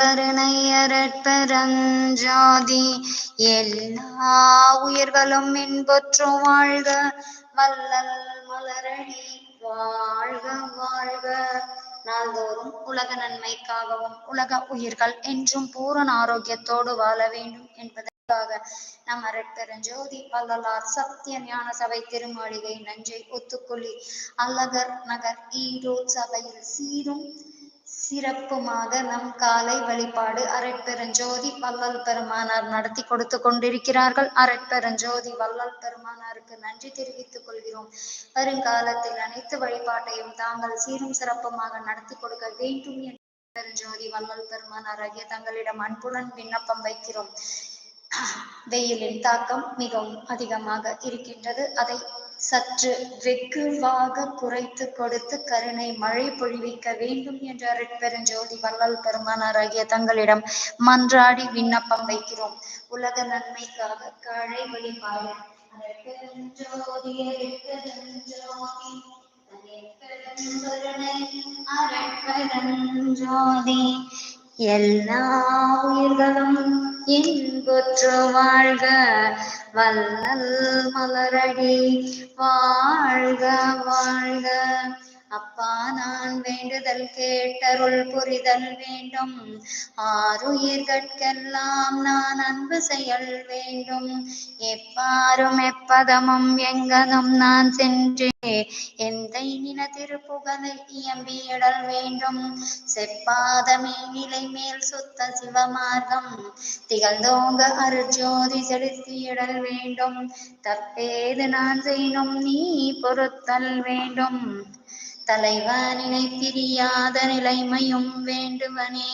கருணையரட்பரஞ்சாதி எல்லா உயிர்களும் இன்பொற்று வாழ்க. வல்லல் மலரடி வாழ்க வாழ்க. நாள்தோறும் உலக நன்மைக்காகவும் உலக உயிர்கள் என்றும் பூரண ஆரோக்கியத்தோடு வாழ வேண்டும் என்பதற்காக நம் அரட்பெருஞ்சோதி வள்ளலார் சத்திய ஞான சபை திருமாளிகை நஞ்சை ஒத்துக்கொள்ளி அல்லகர் நகர் ஈரோடு சபையில் சீரும் சிறப்புமாக நம் காலை வழிபாடு அரட்பெருஞ்சோதி வல்லல் பெருமானார் நடத்தி கொடுத்து கொண்டிருக்கிறார்கள். அரட்பெருஞ்சோதி வல்லல் பெருமானாருக்கு நன்றி தெரிவித்துக் கொள்கிறோம். வருங்காலத்தில் அனைத்து வழிபாட்டையும் தாங்கள் சீரும் சிறப்புமாக நடத்தி கொடுக்க வேண்டும் என்று பெருஞ்சோதி வள்ளல் பெருமானார் ஆகிய தங்களிடம் அன்புடன் விண்ணப்பம் வைக்கிறோம். வெயிலின் தாக்கம் மிகவும் அதிகமாக இருக்கின்றது. அதை சற்று வெகுவாக குறைத்து கொடுத்து கருணை மழை பொழிவிக்க வேண்டும் என்ற அருட்பெருஞ்சோதி வள்ளல் பெருமானார் ஆகிய தங்களிடம் மன்றாடி விண்ணப்பம் வைக்கிறோம். உலக நன்மைக்காக காழை வழிபாடு. அரட்பெருஞ்சோதி அரட்பெருஞ்சோதி எல்லா உயிர்களும் இன்புற்று வாழ்க வல்லல் மலரடி வாழ்க வாழ்க. அப்பா நான் வேண்டுதல் கேட்டருள் புரிதல் வேண்டும். ஆறுயிர்கட்கெல்லாம் நான் அன்பு செயல் வேண்டும். எப்பாரும் எப்பதமும் எங்கதும் நான் சென்றே எந்தை நின திருப்புகழை இயம்பியிடல் வேண்டும். செப்பாதமே நிலை மேல் சுத்த சிவமார்க்கம். திகழ்ந்தோங்க அருஜோதி செலுத்தியிடல் வேண்டும். தப்பேது நான் செய்யணும் நீ பொறுத்தல் வேண்டும். தலைவனினை திரியாத நிலைமையும் வேண்டுவனே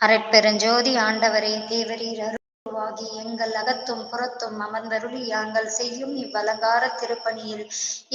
அரட்பெருஞ்சோதி ஆண்டவரே தேவரீர் அருள்வாகி எங்கள் அகத்தும் புறத்தும் அமர்ந்தருளி யாங்கள் செய்யும் இவ்வலங்கார திருப்பணியில்.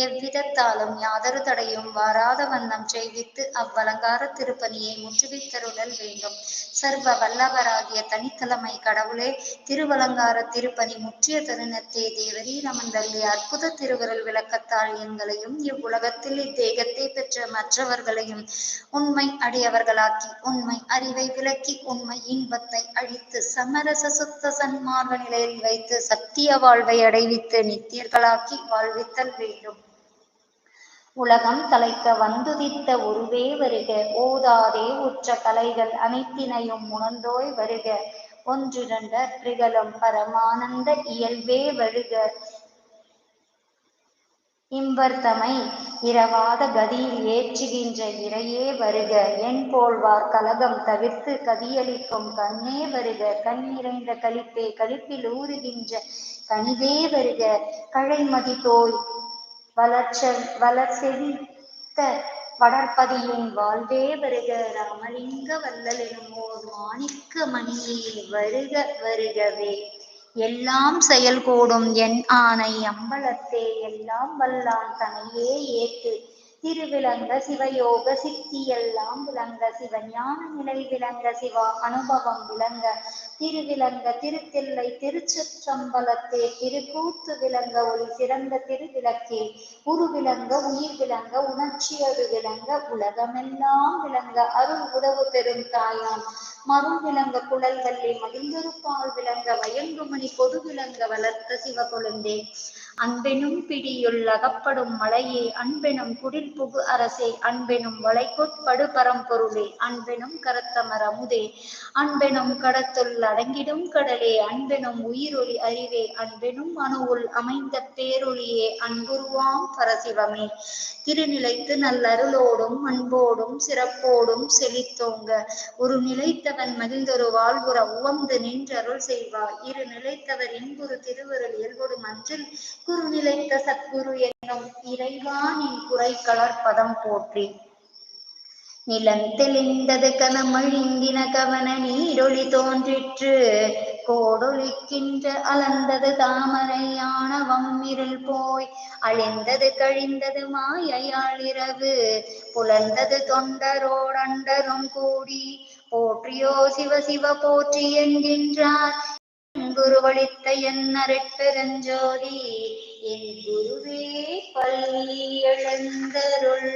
எவ்விதத்தாலும் யாதொரு தடையும் வாராத வண்ணம் செய்வித்து அவ்வலங்கார திருப்பணியை முற்றுவித்தருடல் வேண்டும். சர்வ வல்லவராகிய தனித்தலைமை கடவுளே திருவலங்கார திருப்பணி முற்றிய தருணத்தை தேவரீர் அமர்ந்தள்ளி அற்புத திருவுரல் விளக்கத்தால் எங்களையும் இவ்வுலகத்தில் இத்தேகத்தை பெற்ற மற்றவர்களையும் உண்மை அடியவர்களாக்கி உண்மை அறிவை விளக்கி உண்மை இன்பத்தை அழித்து சமரச சுத்த சன்மார்க்க நிலையில் வைத்து சத்திய வாழ்வை அடைவித்து நித்தியர்களாக்கி வாழ்வித்தல் வேண்டும். உலகம் தலைக்க வந்துதித்த உருவே வருக. ஓதாதே உற்ற கலைகள் அனைத்தினையும் உணர்ந்தோய் வருக. ஒன்றிரண்ட அற்றிகளும் பரமானந்த இயல்பே வருக. இம்பர்தமை இரவாத கதியில் ஏற்றுகின்ற இறையே வருக. என் போல்வார் கலகம் தவிர்த்து கதியளிக்கும் கண்ணே வருக. கண் நிறைந்த களிப்பே களிப்பில் ஊறுகின்ற கனிவே வருக. கழைமதி தோய் வளர்ச்ச வளர்செழித்த வளர்ப்பதியின் வாழ்வே வருக. ராமலிங்க வல்லல் எனும் ஓர் மாணிக்க மணியே வருக வருகவே. எல்லாம் செயல் கூடும் என் ஆணை அம்பலத்தே எல்லாம் வல்லான் தனையே ஏத்து திருவிளங்க சிவயோக சித்தி எல்லாம் விளங்க சிவஞான நிலை விளங்க சிவா அனுபவம் விளங்க. திருவிளங்க திருத்தில்லை திருச்சிற்றம்பலத்தே திருக்கூத்து விளங்க ஒளி சிறந்த திருவிளக்கே. உரு விளங்க உயிர் விளங்க உணர்ச்சியது விளங்க உலகமெல்லாம் விளங்க அருள் உறவு பெறும் தாயாம் மரும் விளங்க குழல்களே மகிழ்ந்திருப்பால் விளங்க வயங்குமணி பொது விளங்க வளர்த்த சிவகொழுந்தே அன்பெனும் பிடியுள் அகப்படும் மலையே அன்பெனும் குடில் புகு அரசே அன்பெனும் வளைகொட்படு பரம்பொருளே அன்பெனும் கரத்தமர் அமுதே அன்பெனும் கடத்துள் அடங்கிடும் கடலே அன்பெனும் உயிரொளி அறிவே அன்பெனும் அணுவுள் அமைந்த பேரொளியே அன்புருவாம் பரசிவமே. திருநிலைத்து நல்லருளோடும் அன்போடும் சிறப்போடும் செழித்தோங்க. ஒரு நிலைத்த நிலைத்தவன் மகிழ்ந்தொரு வாழ்வுற உவந்து நின்றருள் செய்வார். இரு நிலைத்தவர் இன்புறு திருவருள் இயல்போடு மன்றில் குரு நிலைத்த சத்குரு என்னும் இறைவானின் குறை கலர்பதம் போற்றி. நிலம் தெளிந்தது கனமழிந்தின கவன நீரொளி தோன்றிற்று. கோடொழிக்கின்ற அலந்தது தாமரையானவம் இருள் போய். அழிந்தது கழிந்தது மாயையாள் இரவு. புலர்ந்தது தொண்டரோடண்டரும் கூடி. போற்றியோ சிவ சிவ போற்றி என்கின்றார். குருவழித்த என் அரட்பெருஞ்சோதி என் குருவே பள்ளி எழுந்தருள்வாயே.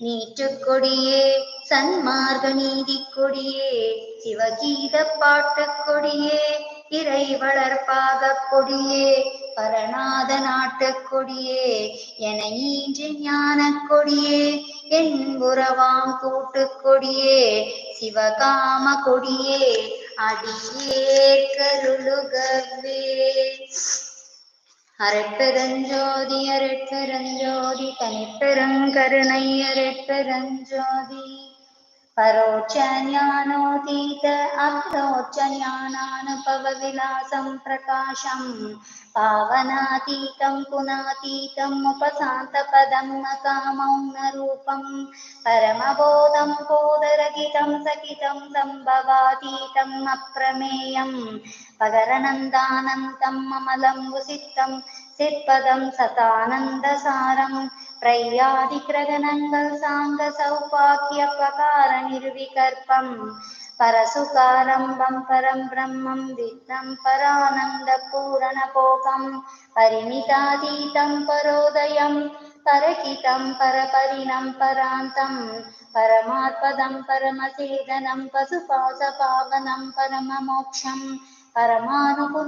நீற்றுக்கொடியே சன்மார்க நீதி கொடியே சிவகீத பாட்டு கொடியே இறை வளர்ப்பாக கொடியே பரநாத நாட்டுக் கொடியே என ஈன்று ஞான கொடியே என் உறவாம் கூட்டுக் கொடியே சிவகாம கொடியே அடியே கருளுகவே அரட்பெருஞ்சோதி அரட்பெருஞ்சோதி தனிப்பெருங்கருணை அரட்பெருஞ்சோதி. परोच्च ज्ञानोदीत अप्रोच्च ज्ञानानुभवविलासं प्रकाशम् पावनातीतं पुनातीतम् उपशान्तपदं न कामं न रूपं परमबोधं कोदरगितं सकितं सम्भवातीतम् अप्रमेयम् पगरनन्दानन्दम् अमलं विसिद्धं சிற்பதம் சதானந்தசாரம். பிரயாதிகிரகணங்கள் சாங்க சௌபாக்கிய பகார நிர்விகற்பம். பரசுகாரம்பம் பரம் பிரம்மம் வித்தம் பரானந்த பூரண போகம். பரிமிதாதீதம் பரோதயம் பரகிதம் பரபரிணம் பராந்தம். பரமாத்பதம் பரமசேதனம் பசுபாச பாவனம் பரமமோக்ஷம். परमानुगुणानवातीतं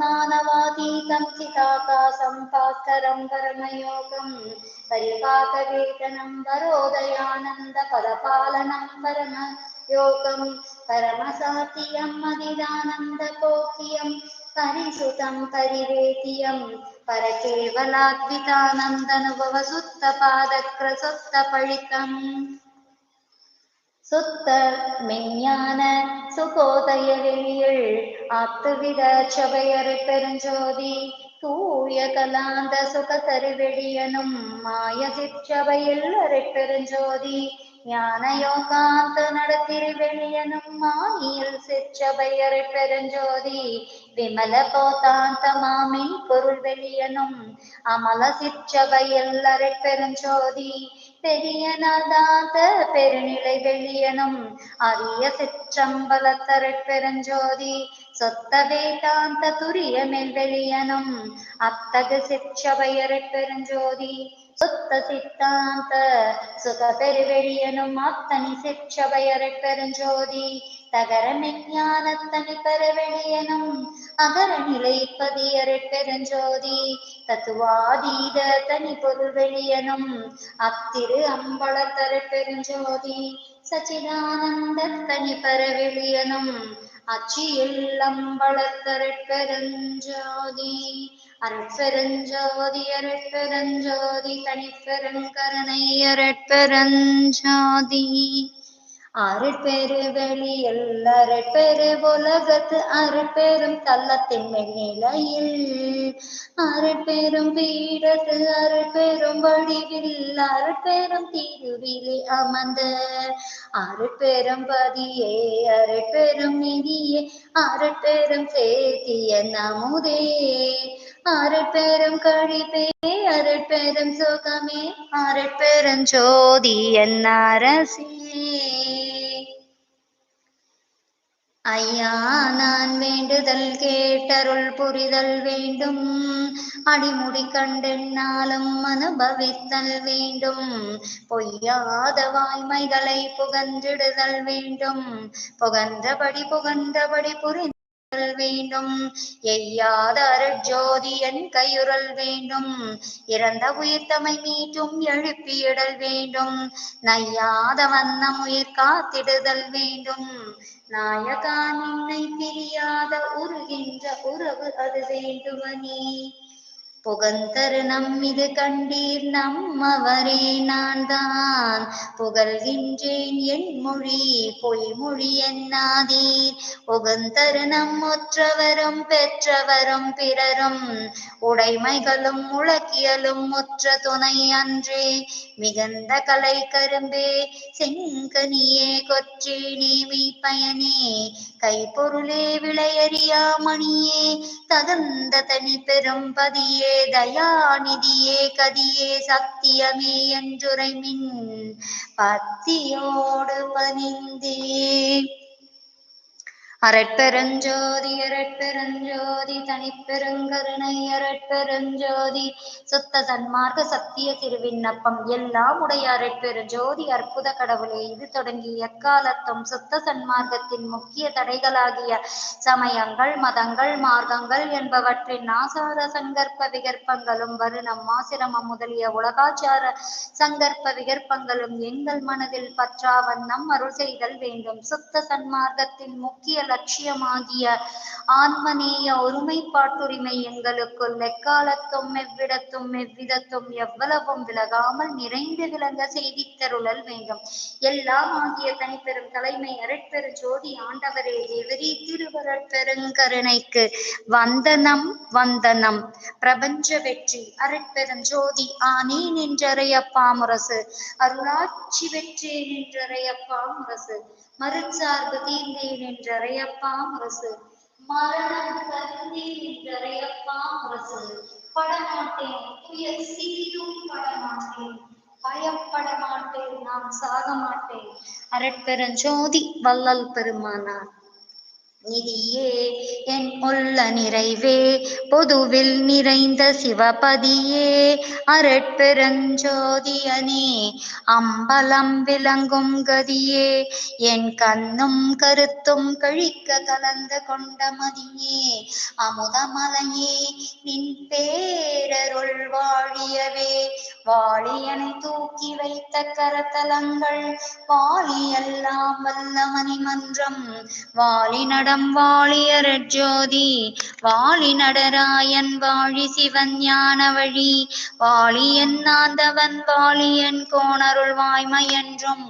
चिताकाशं भास्करं परमयोगं परिपाकवेतनं वरोदयानन्दपदपालनं परमयोगं परमसात्यम् मदिदानन्दकोक्यं परिसुतं परिवेद्यं परकेवलाद्वितानन्दनुभवसुत्तपादक्रसुत्तपळितम् சுத்த மெஞ்ஞான சுகோதய வெளியில் ஆத்துவித சபையறு பெருஞ்சோதி. தூய கலாந்த சுகதரு வெளியனும் மாய சிற்றபையில் அரை பெருஞ்சோதி. ஞான யோகாந்த நடத்திரு வெளியனும் மாயில் சிற்றபையரை பெருஞ்சோதி. விமல போதாந்த மாமின் பொருள் வெளியனும். அமல சிற்றபையில் அரை பெருஞ்சோதி பெரியநாதாந்த பெருநிலை வெளியனும். அரிய சிற்றம்பலத்தரை பெருஞ்சோதி சொத்த வேதாந்த துரிய மேல் வெளியனும். அத்தகு சிற்றவையரை பெருஞ்சோதி சுத்த சித்தாந்த சுக பெருவெளியனும் அத்தனி சிற்றவையரை பெருஞ்சோதி தகரமெஞ்ஞானத்தனி மெஞ்ஞானத்தனி பெருவெளியனும் அகர நிலைப்பதியரை பெருஞ்சோதி தத்துவாதீத தனி பொருள் வெளியனும் அத்திரு அம்பலத்தர பெருஞ்சோதி சச்சிதானந்த தனி பரவெளியனும் அச்சியில் அம்பலத்தர பெருஞ்சோதி அரட்பெருஞ்சோதி அரட்பெருஞ்சோதி தனிப்பெருங்கருணை அரட்பெருஞ்சோதி அருட்பெரு வெளியில் அரட்பெரு உலகத்து அருட்பெரும் தள்ளத்தின் மேல்நிலையில். அருட்பெரும் பீடத்து அருட்பெரும் வடிவில் அருட்பெரும் தீருவிலே அமர்ந்த. அருட்பெரும் பதியே அருட்பெரும் நிதியே அருட்பெரும் சேத்திய நமுதே. அருட்பெரும் கழிப்பே அருட்பெரும் சுகமே அருட்பெரும் ஜோதி என் அரசே. ஐயா நான் வேண்டுதல் கேட்டருள் புரிதல் வேண்டும். அடிமுடி கண்டென்னாலும் அனுபவித்தல் வேண்டும். பொய்யாத வாய்மைகளை புகன்றிடுதல் வேண்டும். புகன்றபடி புகன்றபடி புரிந்து வேண்டும். எய்யாத அருட்ஜோதி என் கையுறல் வேண்டும். இறந்த உயிர்த்தமை மீட்டும் எழுப்பியிடல் வேண்டும். நையாத வண்ணம் உயிர் காத்திடுதல் வேண்டும். நாயகா நின்னை பிரியாத உருகின்ற உறவு அது வேண்டுமனே. புகந்தரு நம்மிது கண்டீர் நம்மவரே நான் தான் புகழ்கின்றேன் என் மொழி பொய்மொழி என்னாதீர். உகந்தரு நம்மொற்றவரும் பெற்றவரும் பிறரும் உடைமைகளும் உலக்கியலும் முற்ற துணை அன்றே. மிகுந்த கலை கரும்பே செங்கனியே கொற்றே நீவி பயனே. கைப்பொருளே விளையறியாமணியே தகுந்த தனி பெரும் பதியே. தயாநிதியே கதியே சத்தியமே என்றுரைமின் பத்தியோடு பணிந்தே. அரட்பெருஞ்சோதி அரட்பெருஞ்சோதி தனிப்பெருங்கருணை அரட்பெருஞ்சோதி சுத்த சன்மார்க்க சத்திய திருவிண்ணப்பம் எல்லாம் உடைய அரட்பெருஞ்சோதி அற்புத கடவுளே. இது தொடங்கி எக்காலத்தும் சுத்த சன்மார்க்கத்தின் முக்கிய தடைகளாகிய சமயங்கள் மதங்கள் மார்க்கங்கள் என்பவற்றின் ஆசார சங்கற்ப விகற்பங்களும் வருணம் ஆசிரமம் முதலிய உலகாச்சார சங்கற்ப விகற்பங்களும் எங்கள் மனதில் பற்றாவண்ணம் அருள் செய்தல் வேண்டும். சுத்த சன்மார்க்கத்தின் முக்கிய லட்சியமாகிய ஆன்மநேய ஒருமைப்பாட்டுரிமை எங்களுக்குள் எக்காலத்தும் எவ்விடத்தும் எவ்விதத்தும் எவ்வளவும் விலகாமல் நிறைந்து விளங்க செய்தித்தருளல் வேண்டும். எல்லாம் ஆகிய தனிப்பெரும் தலைமை அரட்பெரு ஜோதி ஆண்டவரே தேவரி திருவரட்பெருங்கருணைக்கு வந்தனம் வந்தனம். பிரபஞ்ச வெற்றி அரட்பெரும் ஜோதி ஆனே என்றறையப்பா முரசு. அருளாட்சி வெற்றி என்றறையப்பா முரசு. மறுச்சார்பு தீர்ந்தே என்றறையப்பா முரசு. மரணம் கருந்தே என்றறையப்பா முரசு. படமாட்டேன் துயர் சிறிதும் படமாட்டேன். பயப்பட மாட்டேன் நான் சாக மாட்டேன் அரட்பெருஞ்சோதி வல்லல் பெருமானார். நிதியே என் உள்ள நிறைவே பொதுவில் நிறைந்த சிவபதியே அரட்பெருஞ்சோதியனே அம்பலம் விளங்கும் கதியே என் கண்ணும் கருத்தும் கழிக்க கலந்து கொண்ட மதியே அமுதமலையே நின் பேரருள் வாழியவே வாழியனை தூக்கி வைத்த கரத்தலங்கள் வாழியெல்லாம் வல்ல மணிமன்றம். வாலி நடம் வாழியர் ஜோதி வாழி நடராயன் வாழி சிவன் ஞான வழி. வாழியன் நாந்தவன் வாழியன் கோணருள் வாய்மை என்றும்.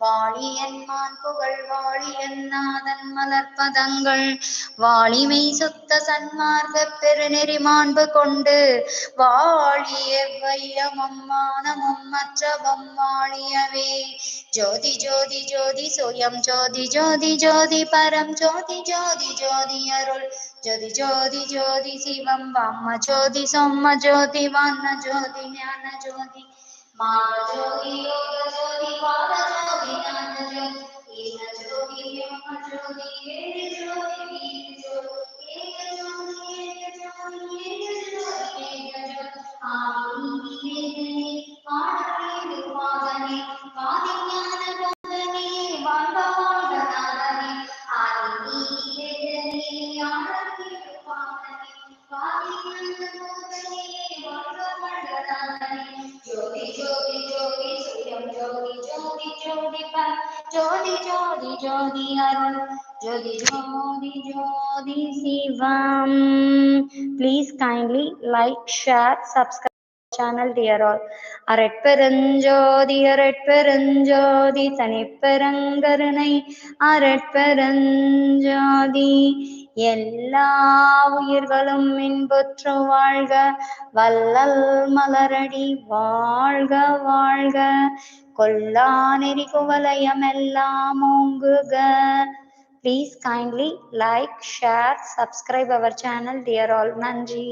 வாழியன் மான் புகழ் வாழியன் நாதன் மலர்பதங்கள் வாழிமை சுத்த சன்மார்க்க பெருநெறி மாண்பு கொண்டு வாழிய வையமம் மானமும் மற்றவும் வாழியவே. ஜோதி ஜோதி ஜோதி சுயம் ஜோதி ஜோதி ஜோதி பரம் ஜோதி ஜோதி ஜோதி அருள். ஜோதி ஜோதி ஜோதி சிவம் வாம ஜோதி சொம்ம ஜோதி வான ஜோதி ஞான ஜோதி. மாக ஜோதி யோக ஜோதி வாத ஜோதி ஞான ஜோதி. ஜோதி ஜோதி ஜோதி பர ஜோதி ஜோதி ஜோதி அருள் ஜோதி ஜோதி ஜோதி சிவம் please kindly like share subscribe channel dear all அரட்பெருஞ்சோதி அரட்பெருஞ்சோதி தனிப்பெருங்கருணை அரட்பெருஞ்சோதி எல்லா உயிர்களும் இன்புற்று வாழ்க. வல்லல் மலரடி வாழ்க வாழ்க. கொல்லா நெறி குவலயம் எல்லாம் ஓங்குக. Please kindly like share subscribe our channel dear all நன்றி.